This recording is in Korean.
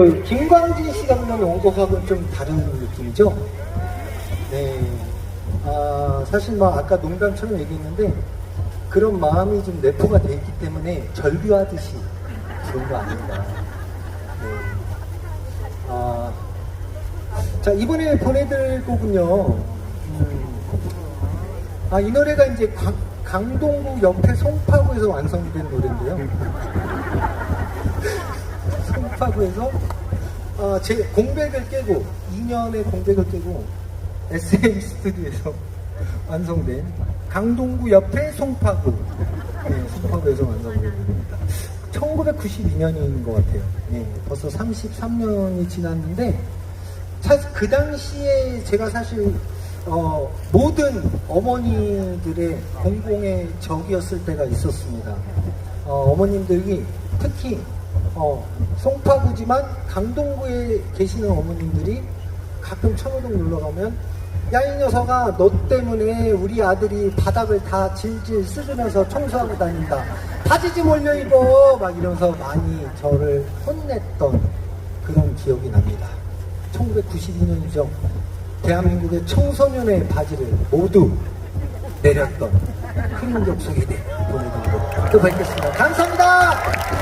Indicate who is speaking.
Speaker 1: 그 김광진 씨가 부르는 원곡하고는 좀 다른 느낌이죠? 네. 아, 사실 뭐 아까 농담처럼 얘기했는데 그런 마음이 좀 내포가 돼 있기 때문에 절규하듯이 그런 거 아닌가. 네. 아, 자, 이번에 보내드릴 곡은요. 음, 아, 이 노래가 이제 강, 강동구 옆에 송파구에서 완성된 노래인데요. 송파구에서 어, 제 공백을 깨고 2년의 공백을 깨고 SM 스튜디오에서 완성된 강동구 옆에 송파구 네, 송파구에서 완성된 곡입니다. 1992년인 것 같아요. 네, 벌써 33년이 지났는데 그 당시에 제가 사실 어, 모든 어머니들의 공공의 적이었을 때가 있었습니다. 어, 어머님들이 특히 어, 송파구지만 강동구에 계시는 어머님들이 가끔 천호동 놀러 가면 야 이 녀석아 너 때문에 우리 아들이 바닥을 다 질질 쓸으면서 청소하고 다닌다. 바지 좀 올려 입어! 막 이러면서 많이 저를 혼냈던 그런 기억이 납니다. 1992년이죠. 대한민국의 청소년의 바지를 모두 내렸던 대해 보내드리고 또 뵙겠습니다. 감사합니다